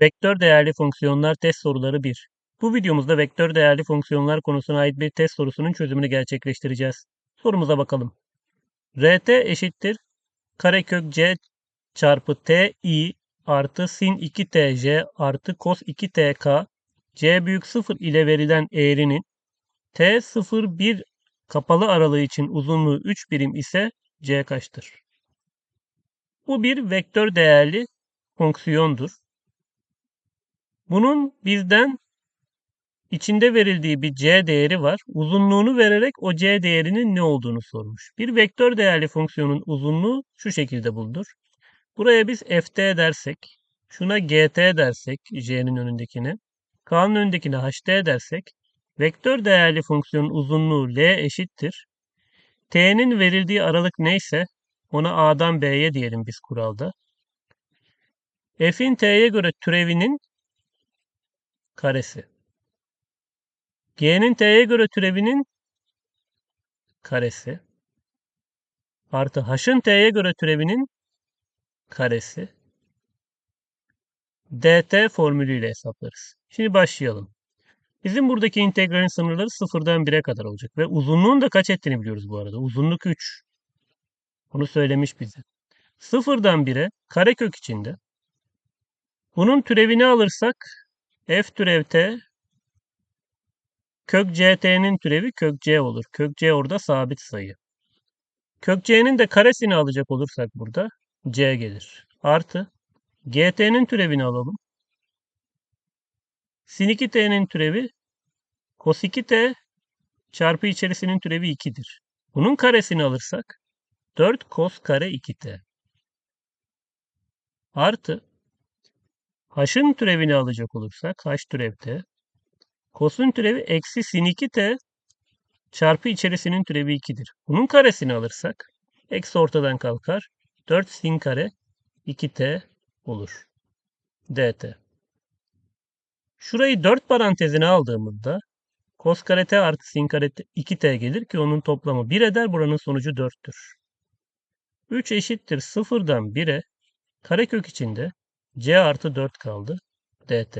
Vektör değerli fonksiyonlar test soruları 1. Bu videomuzda vektör değerli fonksiyonlar konusuna ait bir test sorusunun çözümünü gerçekleştireceğiz. Sorumuza bakalım. rt eşittir karekök c çarpı t i artı sin 2 tj artı cos 2 tk c büyük 0 ile verilen eğrinin t 0 1 kapalı aralığı için uzunluğu 3 birim ise c kaçtır? Bu bir vektör değerli fonksiyondur. Bunun bizden içinde verildiği bir c değeri var. Uzunluğunu vererek o c değerinin ne olduğunu sormuş. Bir vektör değerli fonksiyonun uzunluğu şu şekilde bulunur. Buraya biz ft dersek, şuna gt dersek j'nin önündekine, k'nın önündekine ht dersek, vektör değerli fonksiyonun uzunluğu l eşittir. t'nin verildiği aralık neyse ona a'dan b'ye diyelim biz kuralda. f'in t'ye göre türevinin karesi. G'nin T'ye göre türevinin karesi. Artı H'ın T'ye göre türevinin karesi. dt formülüyle hesaplarız. Şimdi başlayalım. Bizim buradaki integralin sınırları sıfırdan 1'e kadar olacak. Ve uzunluğun da kaç ettiğini biliyoruz bu arada. Uzunluk 3. Bunu söylemiş bize. Sıfırdan 1'e karekök içinde. Bunun türevini alırsak f türev t kök ct'nin türevi kök c olur. Kök c orada sabit sayı. Kök c'nin de karesini alacak olursak burada c gelir. Artı gt'nin türevini alalım. Sin 2t'nin türevi cos 2t çarpı içerisinin türevi 2'dir. Bunun karesini alırsak 4 cos kare 2t. Artı h'ın türevini alacak olursak h türev t. Cos'un türevi eksi sin 2t çarpı içerisinin türevi 2'dir. Bunun karesini alırsak eksi ortadan kalkar. 4 sin kare 2t olur. dt. Şurayı 4 parantezine aldığımızda cos kare t artı sin kare t 2t gelir ki onun toplamı 1 eder. Buranın sonucu 4'tür. 3 eşittir 0'dan 1'e karekök içinde c artı 4 kaldı. dt.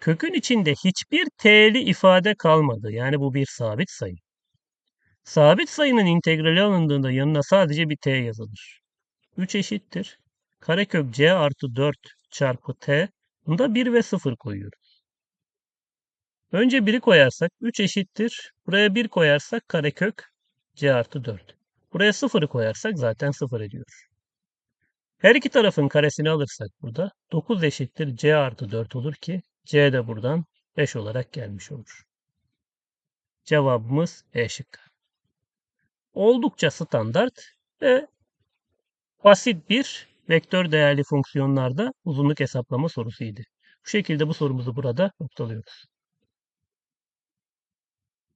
Kökün içinde hiçbir t'li ifade kalmadı. Yani bu bir sabit sayı. Sabit sayının integrali alındığında yanına sadece bir t yazılır. 3 eşittir. Karekök c artı 4 çarpı t. Bunda 1 ve 0 koyuyoruz. Önce 1'i koyarsak 3 eşittir. Buraya 1 koyarsak karekök c artı 4. Buraya 0'ı koyarsak zaten 0 ediyor. Her iki tarafın karesini alırsak burada 9 eşittir c artı 4 olur ki c de buradan 5 olarak gelmiş olur. Cevabımız E şıkkı. Oldukça standart ve basit bir vektör değerli fonksiyonlarda uzunluk hesaplama sorusuydu. Bu şekilde bu sorumuzu burada noktalıyoruz.